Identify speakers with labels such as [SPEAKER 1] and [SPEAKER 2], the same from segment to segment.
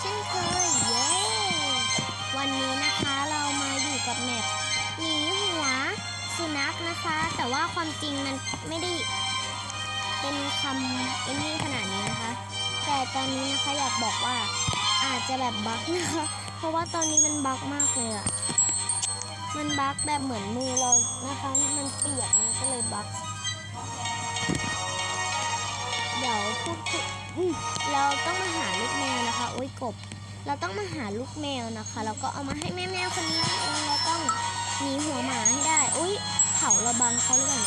[SPEAKER 1] เช่นเคยเย้วันนี้นะคะเรามาอยู่กับแมปหนีหัวสุนัขนะคะ แต่ว่าความจริงมันไม่ได้เป็นคำเป็นนี่ขนาดนี้นะคะ แต่ตอนนี้นะคะอยากบอกว่าอาจจะแบบบั๊กนะคะ เพราะว่าตอนนี้มันบั๊กมากเลยอะมันบั๊กแบบเหมือนมือเรานะคะ มันเปียก กบ เราต้องมาหาลูกแมวนะคะ แล้วก็เอามาให้แม่แมวคนนี้เองเราต้องหนีหัวหมาให้ได้ อุ้ยเขาระบังเขาหรือเล่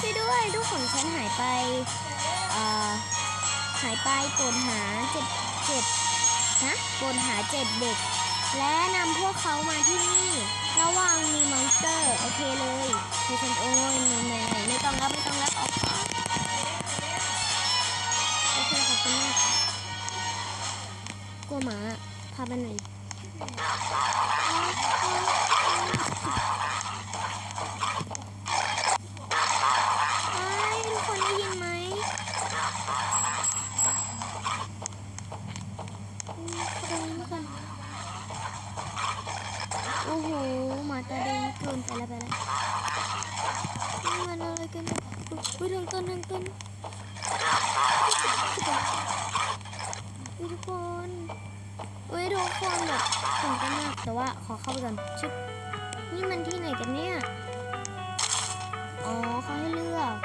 [SPEAKER 1] ช่วยด้วยลูกของฉันหายไปหายไปปวดหาเจ็ดเจ็ดนะปวดหาเจ็ดเด็ก และนำพวกเขามาที่นี่ระวังมีมอนสเตอร์ โอเคเลยคือฉันโอ้ยแม่ไม่ต้องรับไม่ต้องรับ กลัวหมาพาไปไหน นี่มันที่ไหนกันเนี่ย อ๋อเขาให้เลือก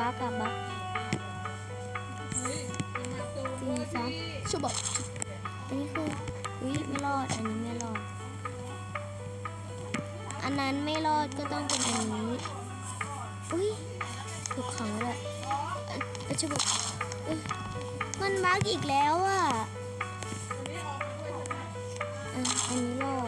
[SPEAKER 1] บักอะบักสี่สามชุบอันนี้คืออุ้ยไม่รอด อันนี้ไม่รอด อันนั้นไม่รอดก็ต้องเป็นอันนี้ อุ้ยถูกขังเลยชุบมันบักอีกแล้วอะ 哎你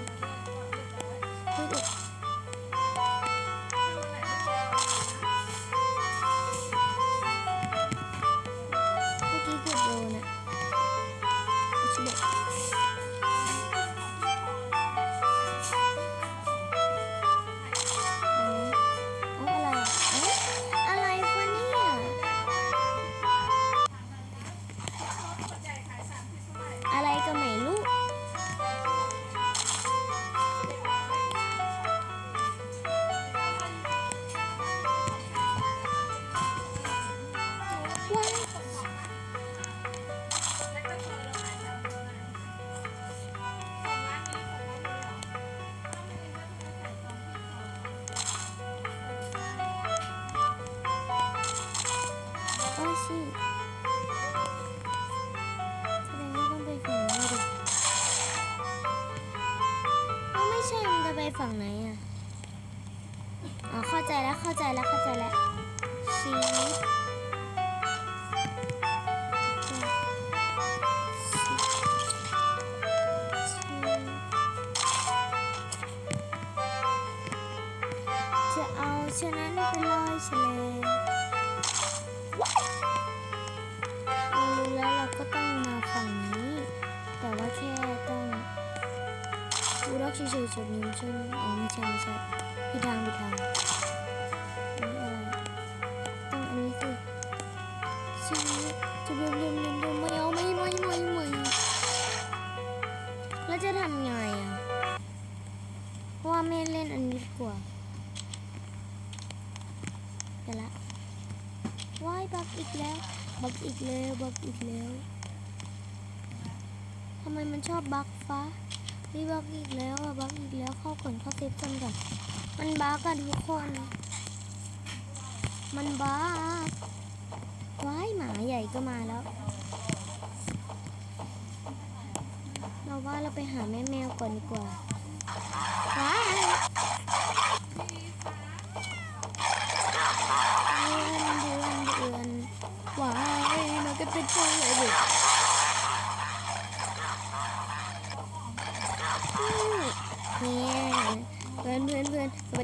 [SPEAKER 1] เฉลยแล้วเราก็ต้องมาฝั่งนี้ แต่ว่าแค่ต้องบูกเฉยๆจุดนี้ใช่ไหมอ๋อใช่ไม่ใช่ผิดทางผิดทางนี่อะไรต้องอันนี้สิใช่อจะเรียบเรียบีกแล้วทำไมมันชอบบักฟ้านี่บักอีกแล้วบักอีกแล้วเข้าก่นเข้าเซฟจนก่อนมันบักอะทุกคน มันบักว้ายหมาใหญ่ก็มาแล้ว เราว่าเราไปหาแม่แมวก่อนดีกว่าว้าย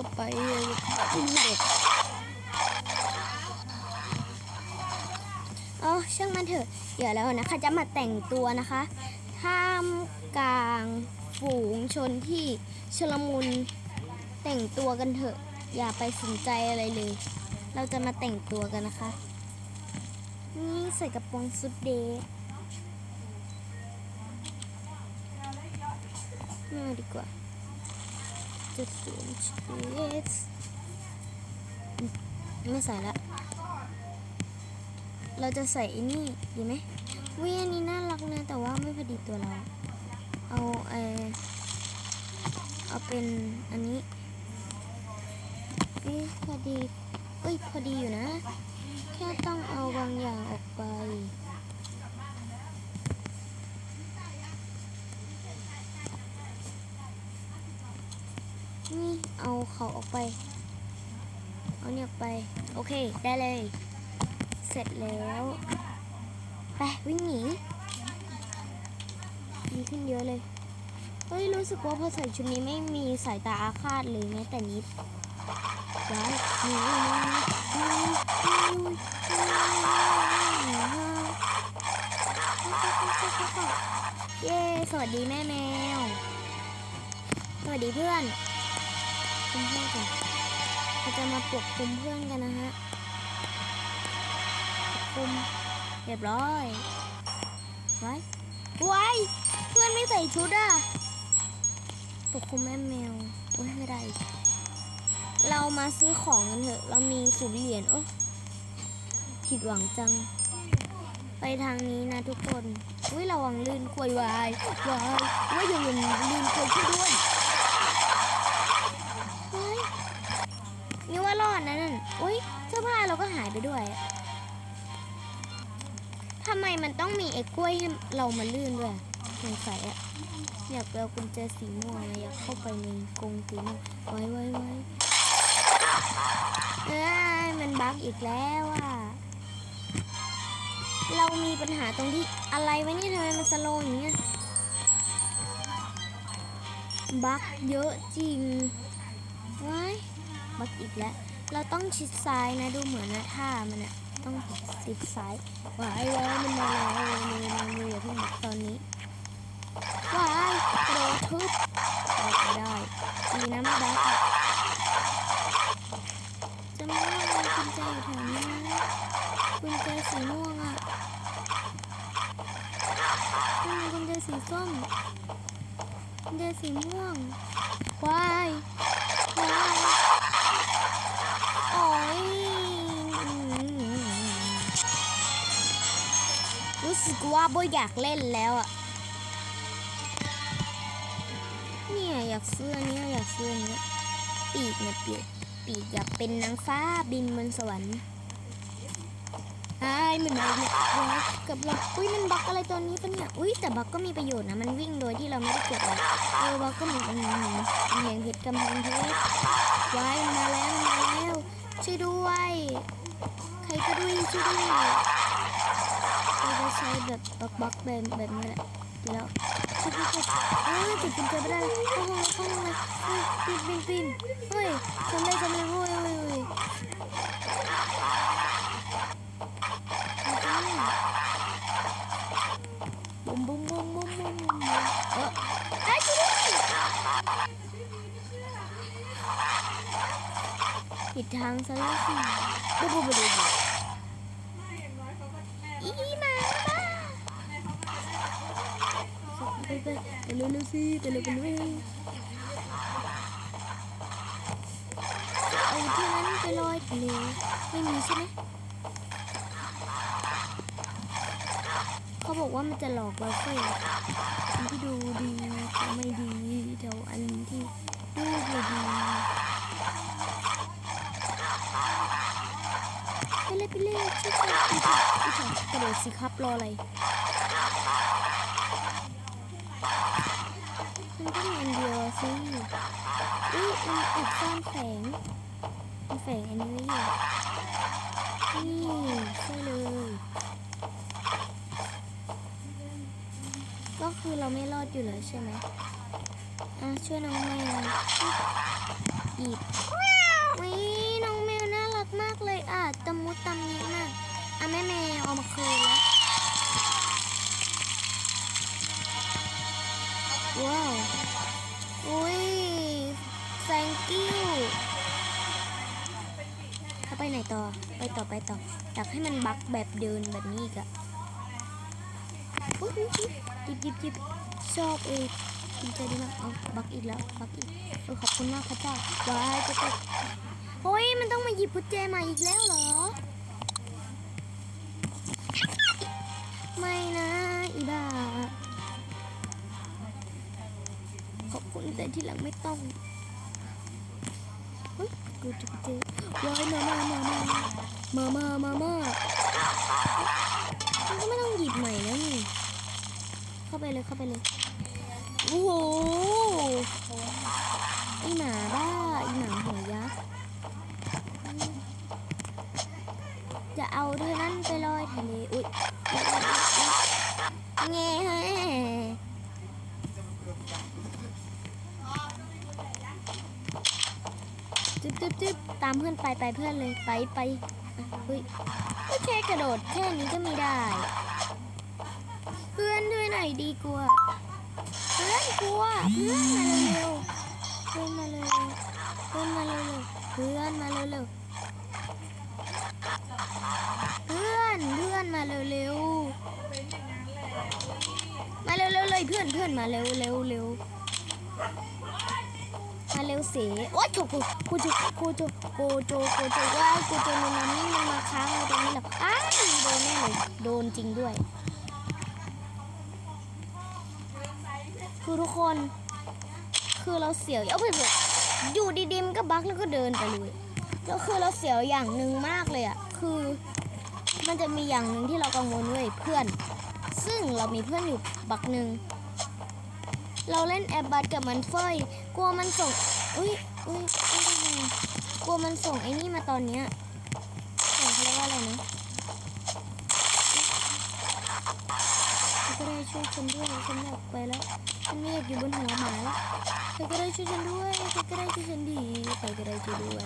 [SPEAKER 1] ก็ไปเด็กอ๋อช่างมันเถอะ เดี๋ยวแล้วนะคะจะมาแต่งตัวนะคะท่ามกลางฝูงชนที่ชลมุนแต่งตัวกันเถอะ อย่าไปสนใจอะไรเลย เราจะมาแต่งตัวกันนะคะ นี่ใส่กระโปรงสุดเดทไม่เอาดีกว่า จะสวมชุดไม่ใส่ละเราจะใส่อ้นี่ดีไหมวิอันนี้น่ารักนะแต่ว่าไม่พอดีตัวเรา เอาเออเอาเป็นอันนี้เอ๊ะพอดีเอ้ยพอดีอยู่นะ แค่ต้องเอาบางอย่างออกไป นี่เอาเขาออกไป เอาเนี่ยออกไป โอเค ได้เลย เสร็จแล้ว ไปวิ่งหนีดีขึ้นเยอะเลย เฮ้ย รู้สึกว่าพอใส่ชุดนี้ไม่มีสายตาอาฆาตเลยแม้แต่นิดว้ายหนีหนีหนีหนีเย้ สวัสดีแม่แมว สวัสดีเพื่อน คุมเพื่อนกันเราจะมาปลุกคุมเพื่อนกันนะฮะปลุกคุมเรียบร้อยไว้ไว้เพื่อนไม่ใส่ชุดอะปลุกคุมแม่แมวโอ้ยไม่ได้ เรามาซื้อของกันเถอะ เรามีศูนย์เหรียญโอ้ผิดหวังจัง ไปทางนี้นะทุกคน อุ้ยระวังลื่นกลวยวายวายว่าอย่าลืมลื่นกลวยช่วยด้วย ไปด้วยทำไมมันต้องมีไอ้กล้วยให้เรามาลื่นด้วยสงสัยอะอยากไปเอากุญแจสีม่วงอะอยากเข้าไปในกรงสีม่วงไว้ไว้ไว้เอ้ยมันบั๊กอีกแล้วอะเรามีปัญหาตรงที่อะไรวะเนี่ยทำไมมันสโลว์อย่างเงี้ยบั๊กเยอะจริง อีกแล้ว เราต้องชิดซ้ายนะดูเหมือนนะท่ามันอะต้องชิดซ้ายว้ายว้ายมันมาแล้วมือมืออย่าเพิ่งบักตอนนี้ว้ายกระโดดทุบไม่ได้ดีนะไม่บั๊กอะจะไม่ว่ามีกุญแจอยู่แถวนี้นะกุญแจสีม่วงอะนั่นไงกุญแจสีส้มกุญแจสีม่วงว้าย สึกว่าโบอยากเล่นแล้วอะ เนี่ยอยากซื้อเนี้ยอยากซื้อเนี้ยปีกเนี่ยปีกปีกอยากเป็นนางฟ้าบินบนสวรรค์ไอ้ายมันมาเนี่ยเกับเราอุ้ยมันบักอะไรตอนนี้ปะเนี่ย อุ้ยแต่บักก็มีประโยชน์นะ มันวิ่งโดยที่เราไม่ได้เกดเลยเออบักก็เหมือนกันเหมือนเพชรกำแพงเพชรว้ายมาแล้วมันมาแล้วช่วยด้วย ใครก็ด้วยช่วยด้วย เราจะใช้แบบบักบักแบบแบบนี้แหละดีแล้วช่วยด้วยเออจุดกุญแจไม่ได้เลยข้าห้องเข้าห้องเลยปีนปีนปีนเฮ้ยทำได้ทำได้เฮ้ยเฮ้ยเฮ้ยบุ้มบุ้มบุ้มบุ้มบุ้มบุ้มเออไอ้ช่วยด้ผิดทางซะแล้วสิบุ้มบุ้มบุ้มบุ้มอีหมาบ้า ไปไปไปเร็วๆสิไปเร็วไปเร็วเอาที่นั้นไปลอยทะเลไม่มีใช่ไหมเขาบอกว่ามันจะหลอกเราเฟ้ยอันที่ดูดีไม่ดีเดี๋ยวอันที่ดูไม่ดีไปเลยไปเลยช่วยกันอีกทีอีกทีกระโดดสิครับรออะไร มันก็มีอันเดียวสิอุ้ยมันแอบซ่อนแฝงมันแฝงอันนี้ไว้อยู่นี่ใช่เลย ก็คือเราไม่รอดอยู่แล้วใช่ไหมอะช่วยน้องแมวอีบวิน้องแมวน่ารักมากเลยอะตะมุตะมิมากอะแม่แมวเอามาคืนแล้ว ว้าว อุ้ย thank you เขาไปไหนต่อ ไปต่อไปต่ออยากให้มันบักแบบเดินแบบนี้อีกอะอุ๊ยอุ๊ยอุ๊ยหยิบหยิบหยิบชอบเองดีใจดีมากเอาบักอีกแล้ว บักอีกเออขอบคุณมากพระเจ้าว้ายจะตกโอ้ยมันต้องมาหยิบพุทแจมาอีกแล้วเหรอ ไม่นะอีบ้า คนแต่ที่หลังไม่ต้องกูจะเจอว้ายมามามามามามามามานก็ไม่ต้องหยิบใหม่แล้วนี่ เข้าไปเลยเข้าไปเลย โอ้โหอีหมาบ้าอีหมาหัวยักษ์จะเอาเท่านั้นไปลอยทะเล อุ๊ยแง่ จึ๊บจึ๊บตามเพื่อนไปไปเพื่อนเลยไปไปอะเฮ้ยก็แค่กระโดดแค่นี้ก็ไม่ได้ เพื่อนด้วยหน่อยดีกว่าเพื่อนกลัวเพื่อนมาเร็วเพื่อนมาเร็วเพื่อนมาเร็วเพื่อนมาเร็วเพื่อนเพื่อนมาเร็วมาเร็วเลยเพื่อนเพื่อนมาเร็วเร็วเร็ว เร็วเสโอ๊ยโถกูกูจะกูจะกูจะกูจะว่ากูจะมันมานี่มันมาค้างตรงนี้หรออ้าโดนแน่เลยโดนจริงด้วย คือทุกคน คือเราเสียวเอาไปแบบอยู่ดีๆมันก็บักแล้วก็เดินไปเลยแล้วคือเราเสียวอย่างหนึ่งมากเลยอะคือ มันจะมีอย่างหนึ่งที่เรากังวลเว้ยเพื่อน ซึ่งเรามีเพื่อนอยู่บักหนึ่ง เราเล่นแอปบัตกับมันเฟยกลัวมันส่งอุ้ยอุ้ยอุ้ยอุ้ยกลัวมันส่งไอ้นี่มาตอนเนี้ยส่งเขาเรียกว่าอะไรนะก็ได้ช่วยฉันด้วยฉันอยากไปแล้วฉันไม่อยากอยู่บนหัวหมาแล้วใครก็ได้ช่วยฉันด้วยใครก็ได้ช่วยฉันดีใครก็ได้ช่วยด้วย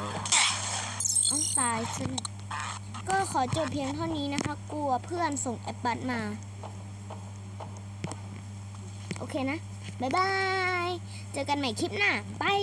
[SPEAKER 1] อ้าวตายฉันก็ขอจบเพียงเท่านี้นะคะ กลัวเพื่อนส่งแอปบัตมา โอเคนะ บ๊ายบาย เจอกันใหม่คลิปหน้า บาย